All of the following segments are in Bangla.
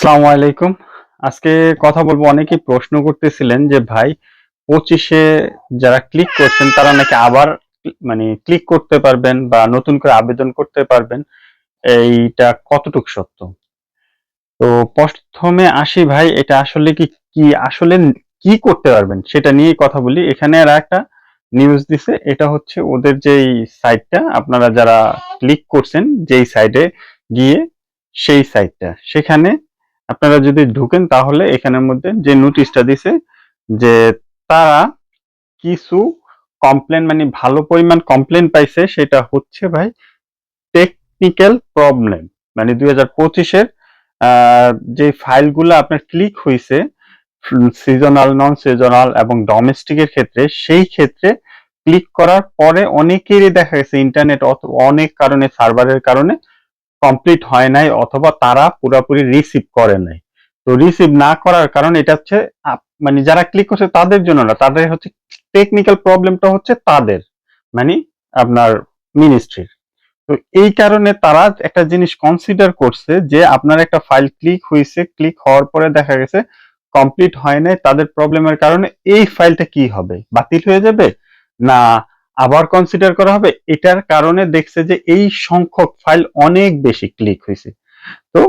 আসসালামু আলাইকুম। আজকে কথা বলব, অনেকেই প্রশ্ন করতেছিলেন যে ভাই, পঁচিশে যারা ক্লিক করছেন, তারা নাকি আবার মানে ক্লিক করতে পারবেন বা নতুন করে আবেদন করতে পারবেন। এইটা কতটুক সত্য? তো প্রথমে আসি ভাই, এটা আসলে কি কি, আসলে কি করতে পারবেন সেটা নিয়ে কথা বলি। এখানে আর একটা নিউজ দিছে, এটা হচ্ছে ওদের যেই সাইটটা আপনারা যারা ক্লিক করছেন, যেই সাইটে গিয়ে সেই সাইটটা সেখানে আপনারা যদি ঢুকেন তাহলে এখানের মধ্যে যে নোটিশটা দিছে যে তারা কিছু কমপ্লেন মানে ভালো পরিমাণ কমপ্লেন পাইছে, সেটা হচ্ছে ভাই টেকনিক্যাল প্রবলেম মানে দুই হাজার পঁচিশের যে ফাইলগুলো আপনার ক্লিক হয়েছে সিজনাল নন সিজনাল এবং ডোমেস্টিকের ক্ষেত্রে, সেই ক্ষেত্রে ক্লিক করার পরে অনেকেরই দেখা গেছে ইন্টারনেট অনেক কারণে সার্ভারের কারণে কমপ্লিট হয় নাই অথবা তারা পুরোপুরি রিসিভ করে নাই। তো রিসিভ না করার কারণ এটা হচ্ছে মানে যারা ক্লিক করছে তাদের জন্য না, তাদের হচ্ছে টেকনিক্যাল প্রবলেমটা হচ্ছে তাদের মানে আপনার মিনিস্ট্রির তো এই কারণে তারা একটা জিনিস কনসিডার করছে যে আপনার একটা ফাইল ক্লিক হয়েছে ক্লিক হওয়ার পরে দেখা গেছে কমপ্লিট হয় নাই, তাদের প্রবলেমের কারণে এই ফাইলটা কি হবে? বাতিল হয়ে যাবে? না আবার কনসিডার করা হবে। এটার কারণে দেখছে যে এই সংখ্যক ফাইল অনেক বেশি ক্লিক হয়েছে। তো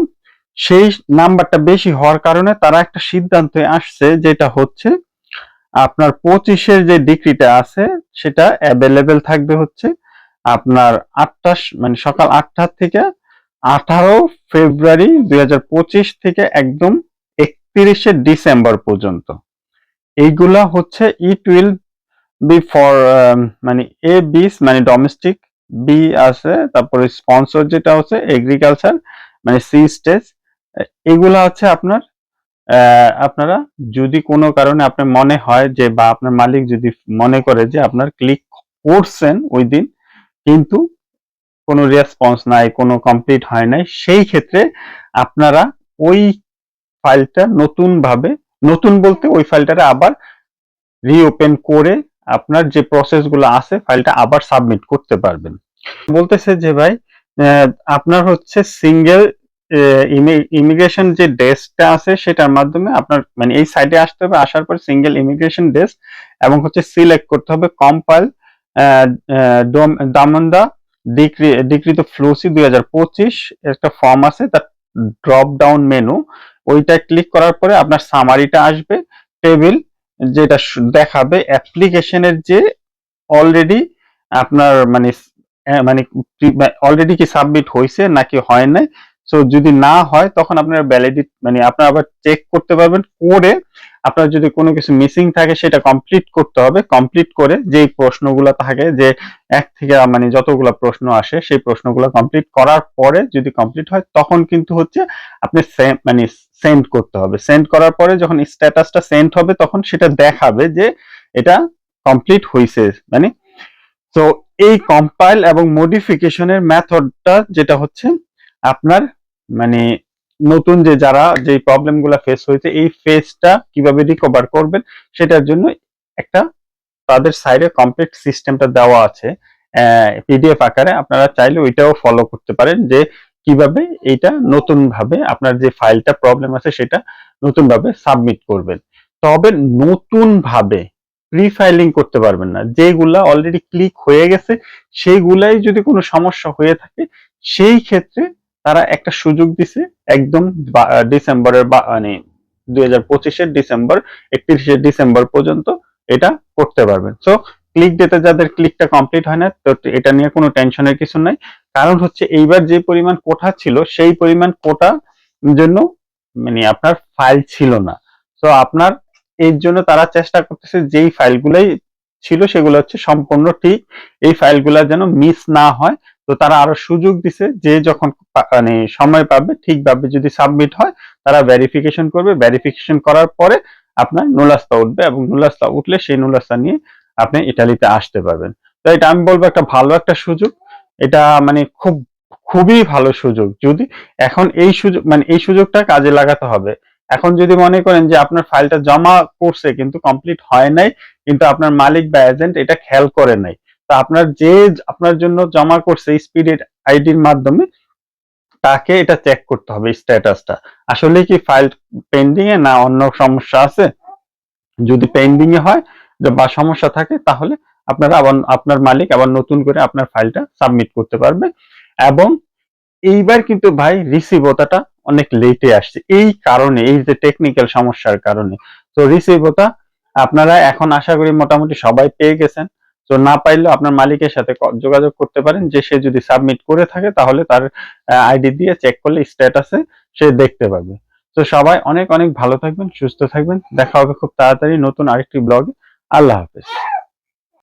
সেই নাম্বারটা বেশি হওয়ার কারণে তারা একটা সিদ্ধান্তে আসছে যেটা হচ্ছে, আপনার পঁচিশের যে ডিগ্রিটা আছে, সেটা অ্যাভেলেবেল থাকবে হচ্ছে আপনার আটটা মানে সকাল আটটা থেকে আঠারো ফেব্রুয়ারি দুই হাজার পঁচিশ থেকে একদম একত্রিশে ডিসেম্বর পর্যন্ত। এইগুলা হচ্ছে ইট উইল বি ফর মানে এ বিস মানে ডোমেস্টিক বি আছে, তারপরে স্পন্সর যেটা হচ্ছে এগ্রিকালচার মানে সি স্টেজ এগুলা হচ্ছে আপনার আপনারা যদি কোনো কারণে আপনার মনে হয় যে বা আপনার মালিক যদি মনে করে যে আপনার ক্লিক করছেন ওই দিন, কিন্তু কোনো রেসপন্স নাই, কোনো কমপ্লিট হয় নাই, সেই ক্ষেত্রে আপনারা ওই ফাইলটা নতুন ভাবে নতুন বলতে ওই ফাইলটারে আবার রিওপেন করে আপনার যে প্রসেসগুলো আছে ফাইলটা আবার সাবমিট করতে পারবেন। বলতেছে যে ভাই আপনার হচ্ছে সিঙ্গেল ইমিগ্রেশন যে ডেস্কটা আছে, সেটার মাধ্যমে আপনার মানে এই সাইটে আসতে হবে, আসার পর সিঙ্গেল ইমিগ্রেশন ডেস্ক এবং হচ্ছে সিলেক্ট করতে হবে কম্পাইল দামন্দা ডিক্রি ডিক্রিত ফ্লোসি দুই হাজার পঁচিশ, একটা ফর্ম আছে, তার ড্রপ ডাউন মেনু ওইটা ক্লিক করার পরে আপনার সামারিটা আসবে টেবিল যেটা দেখাবে অ্যাপ্লিকেশনের যে অলরেডি আপনার মানে মানে অলরেডি কি সাবমিট হয়েছে নাকি হয় নাই সো যদি না হয়, তখন আপনার ভ্যালিডিট মানে আপনার আবার চেক করতে পারবেন, করে আপনার যদি কোনো কিছু মিসিং থাকে, সেটা কমপ্লিট করতে হবে। কমপ্লিট করে যেই প্রশ্নগুলো থাকে, যে এক থেকে মানে যতগুলো প্রশ্ন আসে, সেই প্রশ্নগুলো কমপ্লিট করার পরে যদি কমপ্লিট হয়, তখন কিন্তু হচ্ছে আপনি মানে সেন্ড করতে হবে। সেন্ড করার পরে যখন স্ট্যাটাসটা সেন্ড হবে, তখন সেটা দেখাবে যে এটা কমপ্লিট হয়েছে মানে। তো এই কম্পাইল এবং মডিফিকেশনের মেথডটা যেটা হচ্ছে, আপনার মানে নতুন যে যারা যে প্রবলেমগুলো ফেস হয়েছে, এই ফেসটা কীভাবে রিকভার করবেন, সেটার জন্য একটা তাদের সাইডে কমপ্লিট সিস্টেমটা দেওয়া আছে। পিডিএফ আকারে আপনারা চাইলে ওইটাও ফলো করতে পারেন যে কীভাবে এইটা নতুন ভাবে আপনার যে ফাইলটা প্রবলেম আছে, সেটা নতুন ভাবে সাবমিট করবেন। তবে নতুন ভাবে রিফাইলিং করতে পারবেন না। যেগুলা অলরেডি ক্লিক হয়ে গেছে সেইগুলাই যদি কোনো সমস্যা হয়ে থাকে, সেই ক্ষেত্রে তারা একটা সুযোগ দিছে একদম ডিসেম্বরের বা মানে দুই হাজার ডিসেম্বর, একত্রিশে ডিসেম্বর পর্যন্ত এটা করতে পারবেন। সো ক্লিক ডেতে যাদের ক্লিকটা কমপ্লিট হয় না, তো এটা নিয়ে কোনো টেনশনের কিছু নাই। কারণ হচ্ছে এইবার যে পরিমাণ কোঠা ছিল, সেই পরিমাণ কোটা জন্য মানে আপনার ফাইল ছিল না। তো আপনার এর জন্য তারা চেষ্টা করতেছে যেই ফাইলগুলাই ছিল সেগুলো হচ্ছে সম্পূর্ণ ঠিক, এই ফাইলগুলা যেন মিস না হয়। তো তারা আরও সুযোগ দিছে যে যখন মানে সময় পাবে, ঠিকভাবে যদি সাবমিট হয়, তারা ভেরিফিকেশন করবে। ভেরিফিকেশন করার পরে আপনার নুলাস্তা উঠবে এবং নুলাস্তা উঠলে সেই নুলাস্তা নিয়ে আপনি ইটালিতে আসতে পারবেন। তো এটা আমি বলব একটা ভালো একটা সুযোগ। এটা মানে খুব, খুবই ভালো সুযোগ। যদি এখন এই সুযোগ মানে এই সুযোগটা কাজে লাগাতে হবে। এখন যদি মনে করেন যে আপনার ফাইলটা জমা করছে কিন্তু কমপ্লিট হয় নাই, কিন্তু আপনার মালিক বা এজেন্ট এটা খেয়াল করে নাই তা আপনার যে আপনার জন্য জমা করছে স্পিড আইডির মাধ্যমে, তাকে এটা চেক করতে হবে স্ট্যাটাসটা আসলে কি ফাইল পেন্ডিং এ না অন্য সমস্যা আছে? যদি পেন্ডিং এ হয় বা সমস্যা থাকে, তাহলে আপনারা আবার আপনার মালিক আবার নতুন করে আপনার ফাইলটা সাবমিট করতে পারবে। এবং এইবার কিন্তু ভাই রিসিভতাটা অনেক লেটে আসছে। এই কারণে, এই যে টেকনিক্যাল সমস্যার কারণে। তো রিসিভতা আপনারা এখন আশা করি মোটামুটি সবাই পেয়ে গেছেন। তো না পাইলে আপনার মালিকের সাথে যোগাযোগ করতে পারেন, যে সে যদি সাবমিট করে থাকে তাহলে তার আইডি দিয়ে চেক করলে স্ট্যাটাসে সে দেখতে পাবে। তো সবাই অনেক অনেক ভালো থাকবেন, সুস্থ থাকবেন। দেখা হবে খুব তাড়াতাড়ি নতুন আরেকটি ব্লগে আল্লাহ হাফেজ।